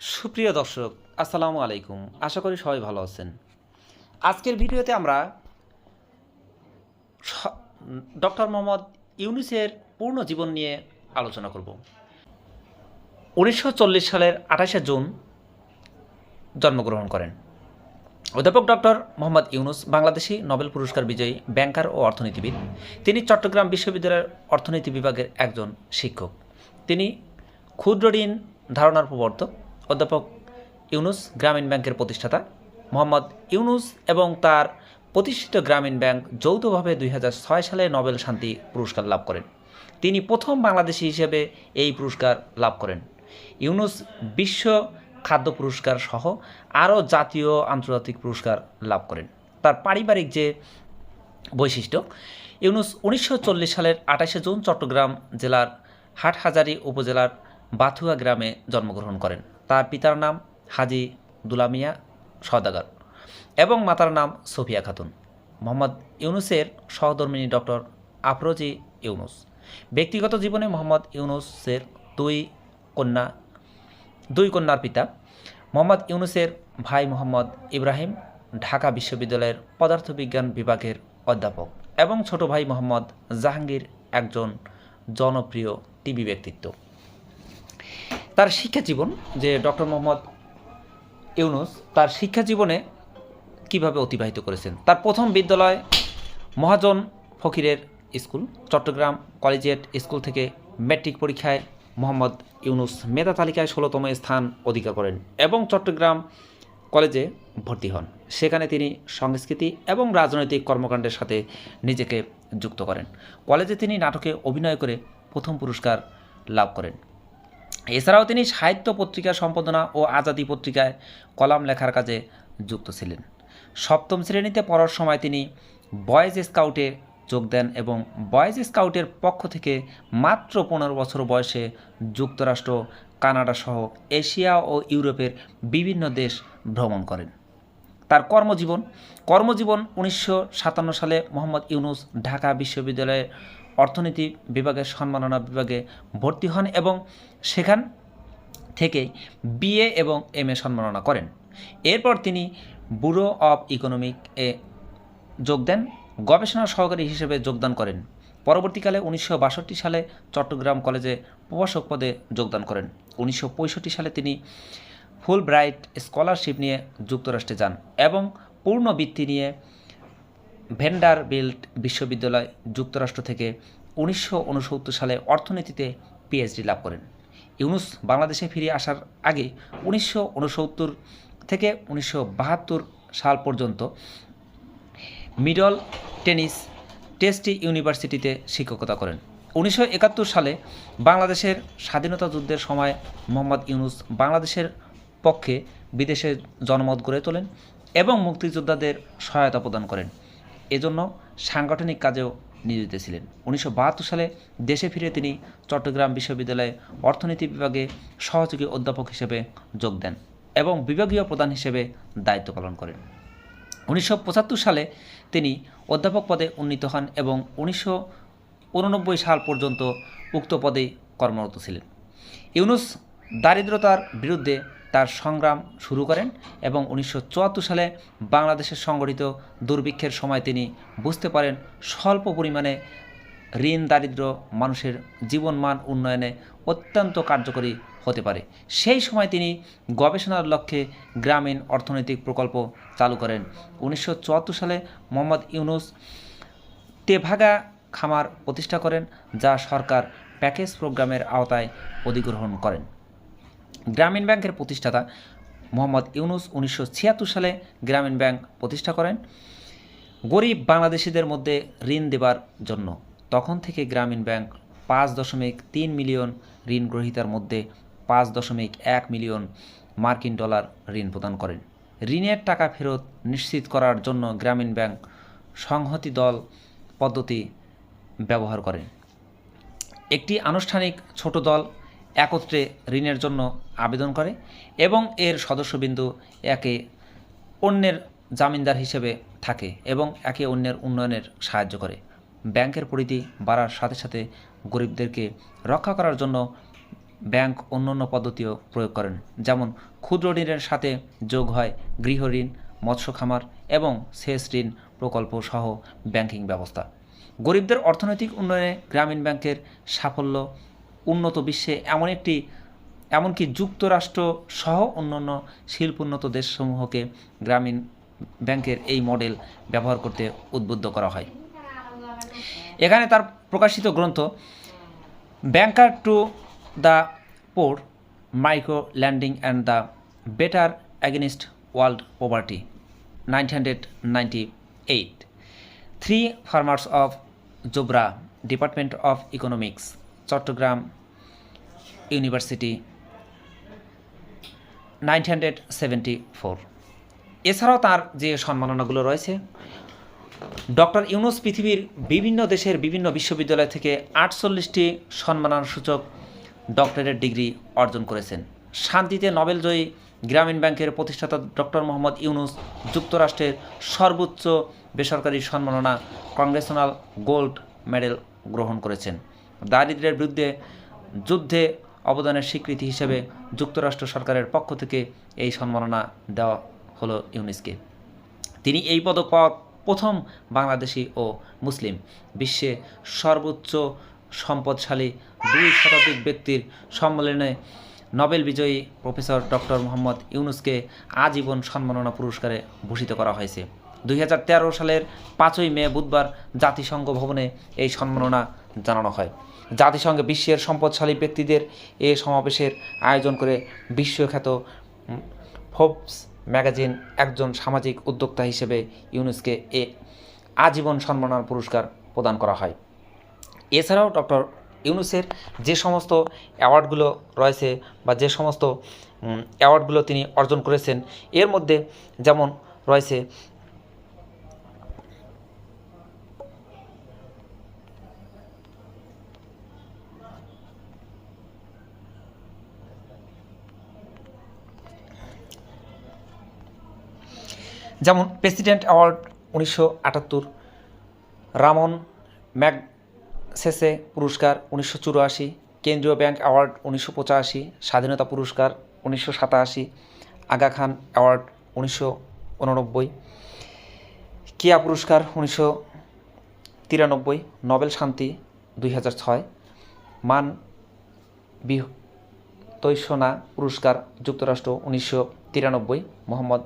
সুপ্রিয় দর্শক, আসসালামু আলাইকুম। আশা করি সবাই ভালো আছেন। আজকের ভিডিওতে আমরা ডক্টর মোহাম্মদ ইউনুসের পূর্ণ জীবন নিয়ে আলোচনা করব। উনিশশো চল্লিশ সালের আঠাশে জুন জন্মগ্রহণ করেন। অধ্যাপক ডক্টর মোহাম্মদ ইউনুস বাংলাদেশি নোবেল পুরস্কার বিজয়ী ব্যাংকার ও অর্থনীতিবিদ। তিনি চট্টগ্রাম বিশ্ববিদ্যালয়ের অর্থনীতি বিভাগের একজন শিক্ষক। তিনি ক্ষুদ্র ঋণ ধারণার প্রবর্তক। অধ্যাপক ইউনুস গ্রামীণ ব্যাংকের প্রতিষ্ঠাতা মোহাম্মদ ইউনুস এবং তার প্রতিষ্ঠিত গ্রামীণ ব্যাংক যৌথভাবে দুই হাজার ছয় সালে নোবেল শান্তি পুরস্কার লাভ করেন। তিনি প্রথম বাংলাদেশি হিসেবে এই পুরস্কার লাভ করেন। ইউনুস বিশ্ব খাদ্য পুরস্কার সহ আরও জাতীয় আন্তর্জাতিক পুরস্কার লাভ করেন। তার পারিবারিক যে বৈশিষ্ট্য, ইউনুস উনিশশো চল্লিশ সালের আঠাশে জুন চট্টগ্রাম জেলার হাটহাজারী উপজেলার বাথুয়া গ্রামে জন্মগ্রহণ করেন। তার পিতার নাম হাজি দুলামিয়া সদাগর এবং মাতার নাম সোফিয়া খাতুন। মোহাম্মদ ইউনুসের সহধর্মিনী ডক্টর আফরোজি ইউনুস। ব্যক্তিগত জীবনে মোহাম্মদ ইউনুসের দুই কন্যা, দুই কন্যার পিতা। মোহাম্মদ ইউনুসের ভাই মোহাম্মদ ইব্রাহিম ঢাকা বিশ্ববিদ্যালয়ের পদার্থবিজ্ঞান বিভাগের অধ্যাপক এবং ছোট ভাই মোহাম্মদ জাহাঙ্গীর একজন জনপ্রিয় টিভি ব্যক্তিত্ব। তার শিক্ষা জীবন যে ডক্টর মোহাম্মদ ইউনুস, তার শিক্ষা জীবনে কীভাবে অতিবাহিত করেছেন? তার প্রথম বিদ্যালয় মহাজন ফকিরের স্কুল, চট্টগ্রাম কলেজিয়েট স্কুল থেকে ম্যাট্রিক পরীক্ষায় মোহাম্মদ ইউনুস মেধা তালিকায় ষোলোতম স্থান অধিকার করেন এবং চট্টগ্রাম কলেজে ভর্তি হন। সেখানে তিনি সংস্কৃতি এবং রাজনৈতিক কর্মকাণ্ডের সাথে নিজেকে যুক্ত করেন। কলেজে তিনি নাটকে অভিনয় করে প্রথম পুরস্কার লাভ করেন। এছাড়াও তিনি সাহিত্য পত্রিকা সম্পাদনা ও আজাদি পত্রিকায় কলাম লেখার কাজে যুক্ত ছিলেন। সপ্তম শ্রেণীতে পড়ার সময় তিনি বয়েজ স্কাউটে যোগ দেন এবং বয়েজ স্কাউটের পক্ষ থেকে মাত্র পনেরো বছর বয়সে যুক্তরাষ্ট্র, কানাডা সহ এশিয়া ও ইউরোপের বিভিন্ন দেশ ভ্রমণ করেন। তার কর্মজীবন কর্মজীবন উনিশশো সাতান্ন সালে মোহাম্মদ ইউনুস ঢাকা বিশ্ববিদ্যালয়ের অর্থনীতি বিভাগের সম্মাননা বিভাগে ভর্তি হন এবং সেখান থেকে বিএ এবং এম এ সম্মাননা করেন। এরপর তিনি ব্যুরো অব ইকোনমিক এ যোগ দেন, গবেষণা সহকারী হিসেবে যোগদান করেন। পরবর্তীকালে উনিশশো বাষট্টি সালে চট্টগ্রাম কলেজে প্রভাষক পদে যোগদান করেন। উনিশশো পঁয়ষট্টি সালে তিনি ফুল ব্রাইট স্কলারশিপ নিয়ে যুক্তরাষ্ট্রে যান এবং পূর্ণ বৃত্তি নিয়ে ভেন্ডার বিল্ট বিশ্ববিদ্যালয় যুক্তরাষ্ট্র থেকে উনিশশো ঊনসত্তর সালে অর্থনীতিতে পিএইচডি লাভ করেন। ইউনুস বাংলাদেশে ফিরে আসার আগে উনিশশো ঊনসত্তর থেকে উনিশশো বাহাত্তর সাল পর্যন্ত মিডল টেনিস টেস্টি ইউনিভার্সিটিতে শিক্ষকতা করেন। উনিশশো একাত্তর সালে বাংলাদেশের স্বাধীনতা যুদ্ধের সময় মোহাম্মদ ইউনুস বাংলাদেশের পক্ষে বিদেশে জনমত গড়ে তোলেন এবং মুক্তিযোদ্ধাদের সহায়তা প্রদান করেন। এজন্য সাংগঠনিক কাজেও নিয়োজিত ছিলেন। উনিশশো বাহাত্তর সালে দেশে ফিরে তিনি চট্টগ্রাম বিশ্ববিদ্যালয়ে অর্থনীতি বিভাগে সহযোগী অধ্যাপক হিসেবে যোগ দেন এবং বিভাগীয় প্রধান হিসেবে দায়িত্ব পালন করেন। উনিশশো পঁচাত্তর সালে তিনি অধ্যাপক পদে উন্নীত হন এবং উনিশশো উননব্বই সাল পর্যন্ত উক্ত পদে কর্মরত ছিলেন। ইউনুস দারিদ্রতার বিরুদ্ধে তার সংগ্রাম শুরু করেন এবং উনিশশো চুয়াত্তর সালে বাংলাদেশের সংগঠিত দুর্ভিক্ষের সময় তিনি বুঝতে পারেন স্বল্প পরিমাণে ঋণ দারিদ্র মানুষের জীবনমান উন্নয়নে অত্যন্ত কার্যকরী হতে পারে। সেই সময় তিনি গবেষণার লক্ষ্যে গ্রামীণ অর্থনৈতিক প্রকল্প চালু করেন। উনিশশো চুয়াত্তর সালে মোহাম্মদ ইউনুস তেভাগা খামার প্রতিষ্ঠা করেন, যা সরকার প্যাকেজ প্রোগ্রামের আওতায় অধিগ্রহণ করেন। গ্রামীণ ব্যাংকের প্রতিষ্ঠাতা মোহাম্মদ ইউনুস উনিশশো ছিয়াত্তর সালে গ্রামীণ ব্যাংক প্রতিষ্ঠা করেন। গরিব বাংলাদেশিদের মধ্যে ঋণ দেবার জন্য। তখন থেকে গ্রামীণ ব্যাংক পাঁচ দশমিক তিন মিলিয়ন ঋণ গ্রহীতার মধ্যে পাঁচ দশমিক এক মিলিয়ন মার্কিন ডলার ঋণ প্রদান করেন। ঋণের টাকা ফেরত নিশ্চিত করার জন্য গ্রামীণ ব্যাংক সংহতি দল পদ্ধতি ব্যবহার করেন। একটি আনুষ্ঠানিক ছোট দল একত্রে ঋণের জন্য আবেদন করে এবং এর সদস্যবিন্দু একে অন্যের জামিনদার হিসেবে থাকে এবং একে অন্যের উন্নয়নের সাহায্য করে। ব্যাংকের পরিধি বাড়ার সাথে সাথে গরিবদেরকে রক্ষা করার জন্য ব্যাংক অন্যান্য পদ্ধতিও প্রয়োগ করেন, যেমন ক্ষুদ্র ঋণের সাথে যোগ হয় গৃহ ঋণ, মৎস্য খামার এবং সেচ ঋণ প্রকল্প সহ ব্যাংকিং ব্যবস্থা। গরিবদের অর্থনৈতিক উন্নয়নে গ্রামীণ ব্যাংকের সাফল্য উন্নত বিশ্বে এমন একটি, এমনকি যুক্তরাষ্ট্র সহ অন্যান্য শিল্পোন্নত দেশসমূহকে গ্রামীণ ব্যাংকের এই মডেল ব্যবহার করতে উদ্বুদ্ধ করা হয়। এখানে তার প্রকাশিত গ্রন্থ banker to the poor micro lending and the better against world poverty nineteen three farmers of Jobra department of economics Chattogram university. Nineteen hundred seventy four. এছাড়াও তার যে সম্মাননাগুলো রয়েছে, ডক্টর ইউনুস পৃথিবীর বিভিন্ন দেশের বিভিন্ন বিশ্ববিদ্যালয় থেকে আটচল্লিশটি সম্মানসূচক ডক্টরেট ডিগ্রি অর্জন করেছেন। শান্তিতে নোবেলজয়ী গ্রামীণ ব্যাংকের প্রতিষ্ঠাতা ডক্টর মোহাম্মদ ইউনুস যুক্তরাষ্ট্রের সর্বোচ্চ বেসরকারি সম্মাননা কংগ্রেশনাল গোল্ড মেডেল গ্রহণ করেছেন। দারিদ্র্যের বিরুদ্ধে যুদ্ধে অবদানের স্বীকৃতি হিসেবে যুক্তরাষ্ট্র সরকারের পক্ষ থেকে এই সম্মাননা দেওয়া হলো ইউনিসকে তিনি এই পদক পাওয়া প্রথম বাংলাদেশি ও মুসলিম। বিশ্বে সর্বোচ্চ সম্পদশালী দুই শতাধিক ব্যক্তির সম্মেলনে নোবেল বিজয়ী প্রফেসর ডক্টর মোহাম্মদ ইউনুসকে আজীবন সম্মাননা পুরস্কারে ভূষিত করা হয়েছে। দুই হাজার তেরো সালের পাঁচই মে বুধবার জাতিসংঘ ভবনে এই সম্মাননা জানানো হয়। জাতিসংঘে বিশ্বের সম্পদশালী ব্যক্তিদের এ সমাবেশের আয়োজন করে বিশ্বখ্যাত উম, ফোর্বস ম্যাগাজিন একজন সামাজিক উদ্যোক্তা হিসেবে ইউনুসকে এ আজীবন সম্মাননা পুরস্কার প্রদান করা হয়। এছাড়াও ডক্টর ইউনুসের যে সমস্ত অ্যাওয়ার্ডগুলো রয়েছে বা যে সমস্ত অ্যাওয়ার্ডগুলো তিনি অর্জন করেছেন এর মধ্যে যেমন রয়েছে যেমন প্রেসিডেন্ট অ্যাওয়ার্ড উনিশশো আটাত্তর, রামন ম্যাগসেসে পুরস্কার উনিশশো চুরাশি, কেন্দ্রীয় ব্যাংক অ্যাওয়ার্ড উনিশশো পঁচাশি, স্বাধীনতা পুরস্কার উনিশশো সাতাশি, আগা খান অ্যাওয়ার্ড উনিশশো উননব্বই, কিয়া পুরস্কার উনিশশো তিরানব্বই, নোবেল শান্তি দুই হাজার ছয়, মান বিহ তৈসনা পুরস্কার যুক্তরাষ্ট্র উনিশশো তিরানব্বই, মোহাম্মদ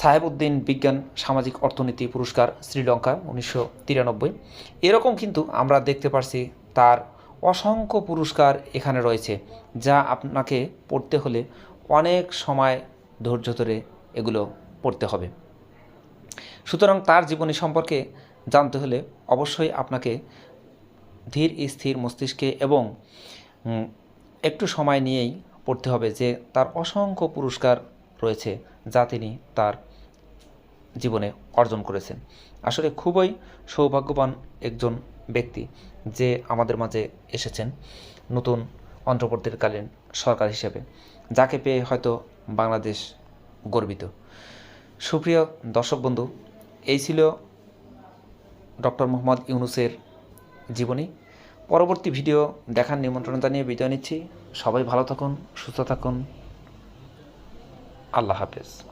সাহেবউদ্দিন বিজ্ঞান সামাজিক অর্থনীতি পুরস্কার শ্রীলঙ্কা উনিশশো তিরানব্বই। এরকম কিন্তু আমরা দেখতে পারছি তার অসংখ্য পুরস্কার এখানে রয়েছে, যা আপনাকে পড়তে হলে অনেক সময় ধৈর্য ধরে এগুলো পড়তে হবে। সুতরাং তার জীবনী সম্পর্কে জানতে হলে অবশ্যই আপনাকে ধীর, স্থির মস্তিষ্কে এবং একটু সময় নিয়েই পড়তে হবে যে তার অসংখ্য পুরস্কার রয়েছে যা তিনি তার জীবনে অর্জন করেছেন। আসলে খুবই সৌভাগ্যবান একজন ব্যক্তি যে আমাদের মাঝে এসেছেন নতুন অন্তর্বর্তীকালীন সরকার হিসেবে, যাকে পেয়ে হয়তো বাংলাদেশ গর্বিত। সুপ্রিয় দর্শক বন্ধু, এই ছিল ডক্টর মোহাম্মদ ইউনুসের জীবনী। পরবর্তী ভিডিও দেখার নিমন্ত্রণ জানিয়ে বিদায় নিচ্ছি। সবাই ভালো থাকুন, সুস্থ থাকুন। আল্লাহ হাফেজ।